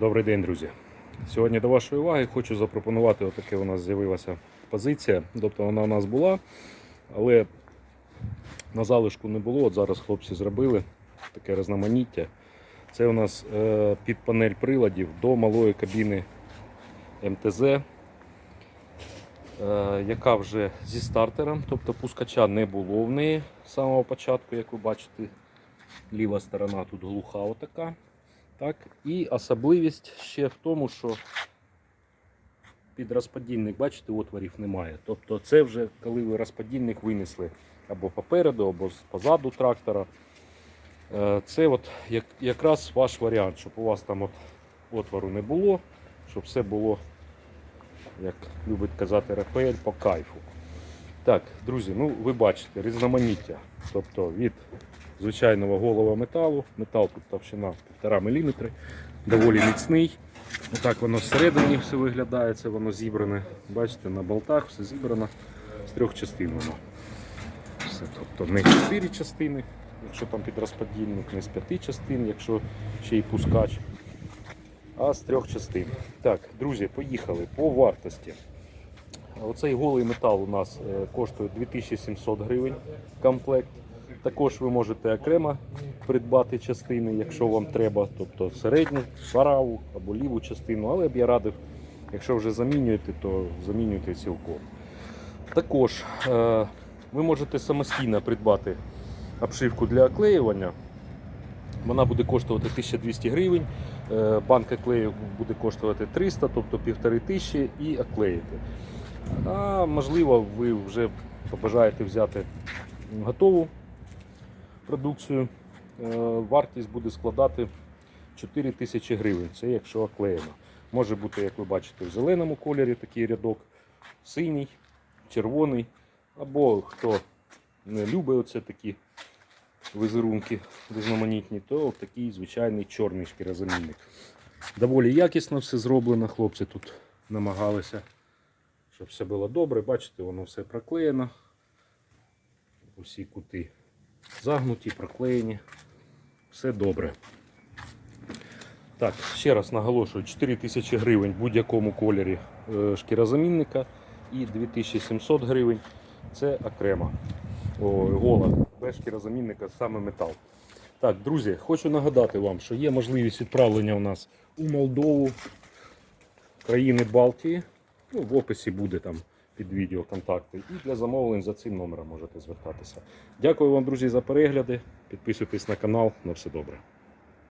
Добрий день, друзі. Сьогодні до вашої уваги хочу запропонувати, отаке у нас з'явилася позиція. Тобто вона у нас була, але на залишку не було. От зараз хлопці зробили таке різноманіття. Це у нас е, під панель приладів до малої кабіни МТЗ, е, яка вже зі стартером, тобто пускача не було в неї з самого початку, як ви бачите. Ліва сторона тут глуха отака. Так? І особливість ще в тому, що під розподільник, бачите, отворів немає. Тобто це вже коли ви розподільник винесли або попереду, або позаду трактора. Е, Це от як, якраз ваш варіант, щоб у вас там от отвору не було, щоб все було, як любить казати Рафаель, по кайфу. Так, друзі, ну ви бачите, різноманіття. Тобто від звичайного голого металу. Метал тут товщина 1,5 мм, доволі міцний. Отак воно всередині все виглядає, це воно зібране. Бачите, на болтах все зібрано з трьох частин воно. Все, тобто не чотири частини, якщо там під розподільник, не з п'яти частин, якщо ще й пускач, а з трьох частин. Так, друзі, поїхали по вартості. Оцей голий метал у нас е, коштує 2700 гривень комплект. Також ви можете окремо придбати частини, якщо вам треба, тобто середню, праву або ліву частину, але б я радив, якщо вже замінюєте, то замінюйте цілком. Також е, ви можете самостійно придбати обшивку для оклеювання. Вона буде коштувати 1200 гривень, е, банка клею буде коштувати 300, тобто 1500 і оклеїти. А можливо, ви вже побажаєте взяти готову продукцію. Е, Вартість буде складати 4 тисячі гривень. Це якщо оклеєно. Може бути, як ви бачите, в зеленому кольорі такий рядок, синій, червоний. Або хто не любить оце такі візерунки різноманітні, то такий звичайний чорний шкірозамінник. Доволі якісно все зроблено. Хлопці тут намагалися, щоб все було добре. Бачите, воно все проклеєно. Усі кути загнуті, проклеєні. Все добре. Так, ще раз наголошую, 4 тисячі гривень в будь-якому кольорі е, шкірозамінника і 2700 гривень це окремо. О, гола, без шкірозамінника саме метал. Так, друзі, хочу нагадати вам, що є можливість відправлення у нас у Молдову, країни Балтії. Ну, в описі буде там під відео контакти. І для замовлень за цим номером можете звертатися. Дякую вам, друзі, за перегляди. Підписуйтесь на канал. На все добре.